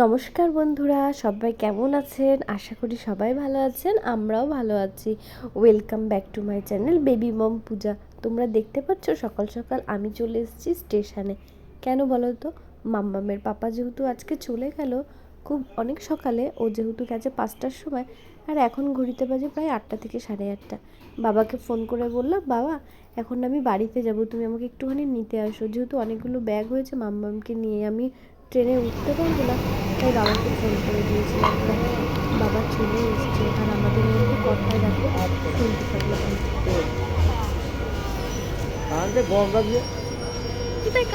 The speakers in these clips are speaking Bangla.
নমস্কার বন্ধুরা, সবাই কেমন আছেন? আশা করি সবাই ভালো আছেন, আমরাও ভালো আছি। Welcome back to my channel baby mom Puja তোমরা দেখতে পাচ্ছ, সকাল সকাল আমি চলে এসেছি স্টেশনে। কেন বলো তো? মাম্মামের পাপা যেহেতু আজকে চলে গেল, খুব অনেক সকালে, ও যেহেতু গেছে পাঁচটার সময়, আর এখন ঘড়িতে বাজে প্রায় আটটা থেকে সাড়ে আটটা। বাবাকে ফোন করে বললাম, বাবা, এখন আমি বাড়িতে যাব, তুমি আমাকে একটুখানি নিতে আসো। যেহেতু অনেকগুলো ব্যাগ হয়েছে, মাম্মামকে নিয়ে আমি ট্রেনে উঠতে পারব না তাই বাবাকে ফোন করে দিয়েছিলাম বাবা চলে এসছে আর আমাদের মধ্যে কথা দেখো শুনতে পারলাম কানতে গরম লাগছে কোথায়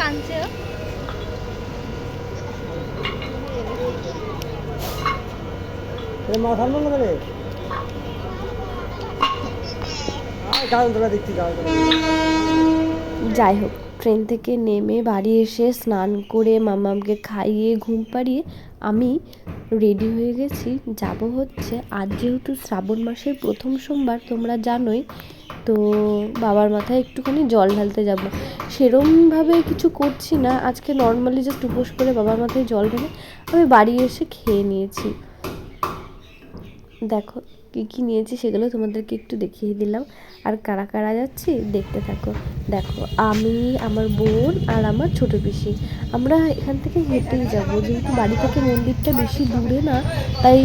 মাথা যাই হোক ট্রেন থেকে নেমে বাড়ি এসে স্নান করে মামামকে খাইয়ে ঘুম পাড়িয়ে আমি রেডি হয়ে গেছি। যাব হচ্ছে। আজ যেহেতু শ্রাবণ মাসের প্রথম সোমবার, তোমরা জানোই, তো বাবার মাথায় একটুখানি জল ঢালতে যাব। সেরমভাবে কিছু করছি না। আজকে নর্মালি জাস্ট উপোস করে বাবার মাথায় জল ঢেলে আমি বাড়ি এসে খেয়ে নিয়েছি। দেখো কী কী নিয়েছি সেগুলো তোমাদেরকে একটু দেখিয়ে দিলাম। আর কারা কারা যাচ্ছি দেখতে থাকো। দেখো, আমি, আমার বোন আর আমার ছোট পিসি। আমরা এখান থেকে হেঁটেই যাব। যেহেতু বাড়ি থেকে মন্দিরটা বেশি দূরে না, তাই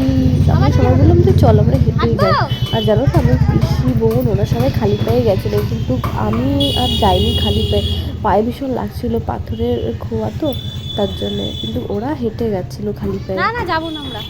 আমরা সবাই বললাম যে চল আমরা হেঁটেই যাই। আর জানো তো, আমার পিসি, বোন ওরা সবাই খালি পায়ে গেছিল। কিন্তু আমি আর যাইনি খালি পায়ে। পায়ে ভীষণ লাগছিল পাথরের খোয়া তো, তার জন্যে। কিন্তু ওরা হেঁটে গেছিল খালি পায়ে। না না, যাব না আমরা।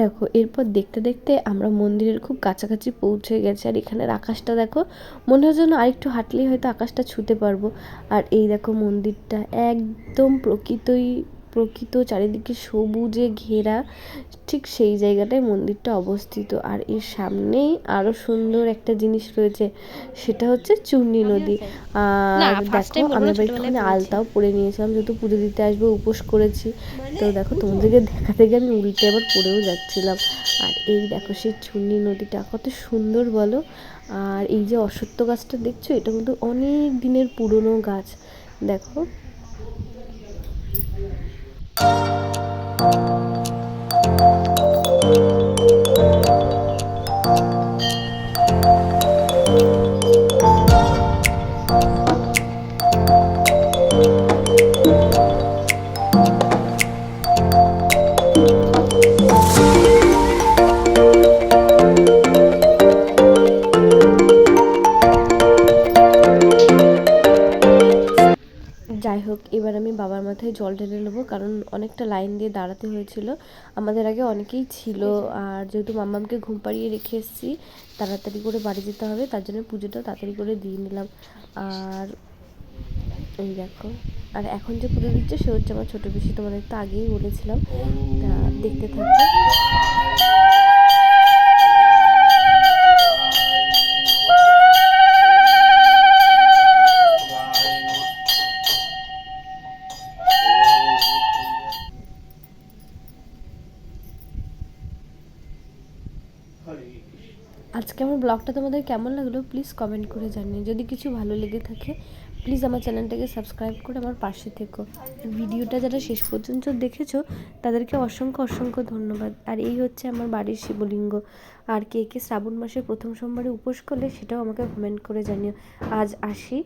দেখো, এরপর দেখতে দেখতে আমরা মন্দিরের খুব কাছাকাছি পৌঁছে গেছি আর এখানের আকাশটা দেখো, মনে হয় যেন আরেকটু হাঁটলেই হয়তো আকাশটা ছুতে পারব। আর এই দেখো মন্দিরটা, একদম প্রকৃতই প্রকৃত চারিদিকে সবুজে ঘেরা ঠিক সেই জায়গাটায় মন্দিরটা অবস্থিত। আর এর সামনেই আরও সুন্দর একটা জিনিস রয়েছে সেটা হচ্ছে চূর্ণী নদী। আর দেখো আমি একটুখানি আলতাও পরে নিয়েছিলাম যেহেতু পুজো দিতে আসবে উপোস করেছি। তো দেখো তোমাদেরকে দেখাতে গিয়ে আমি উল্টে আবার পড়েও যাচ্ছিলাম। আর এই দেখো সেই চুন্নি নদীটা কত সুন্দর বলো। আর এই যে অশ্বত্থ গাছটা দেখছ এটা কিন্তু অনেক দিনের পুরনো গাছ। দেখো। Thank you. যাই হোক এবার আমি বাবার মাথায় জল ঢেলে নেব, কারণ অনেকটা লাইন দিয়ে দাঁড়াতে হয়েছিল। আমাদের আগে অনেকেই ছিল, আর যেহেতু মাম্মামকে ঘুম পাড়িয়ে রেখে এসেছি, তাড়াতাড়ি করে বাড়ি যেতে হবে, তার জন্য পুজোটা তাড়াতাড়ি করে দিয়ে নিলাম। আর এই দেখো, আর এখন যে পুজো দিচ্ছে, সে হচ্ছে আমার ছোটো পিসি তোমাদের তো আগেই বলেছিলাম। তা দেখতে থাকো। আজকে আমার ব্লগটা তোমাদের কেমন লাগল প্লিজ কমেন্ট করে জানিও। যদি কিছু ভালো লেগে থাকে, প্লিজ আমার চ্যানেলটাকে সাবস্ক্রাইব করে আমার পাশে থেকো। ভিডিওটা যারা শেষ পর্যন্ত দেখেছ, তাদেরকে অসংখ্য অসংখ্য ধন্যবাদ। আর এই হচ্ছে আমার বাড়ির শিবলিঙ্গ। আর কে কে শ্রাবণ মাসের প্রথম সোমবারে উপোস করলে সেটাও আমাকে কমেন্ট করে জানিও। আজ আসি।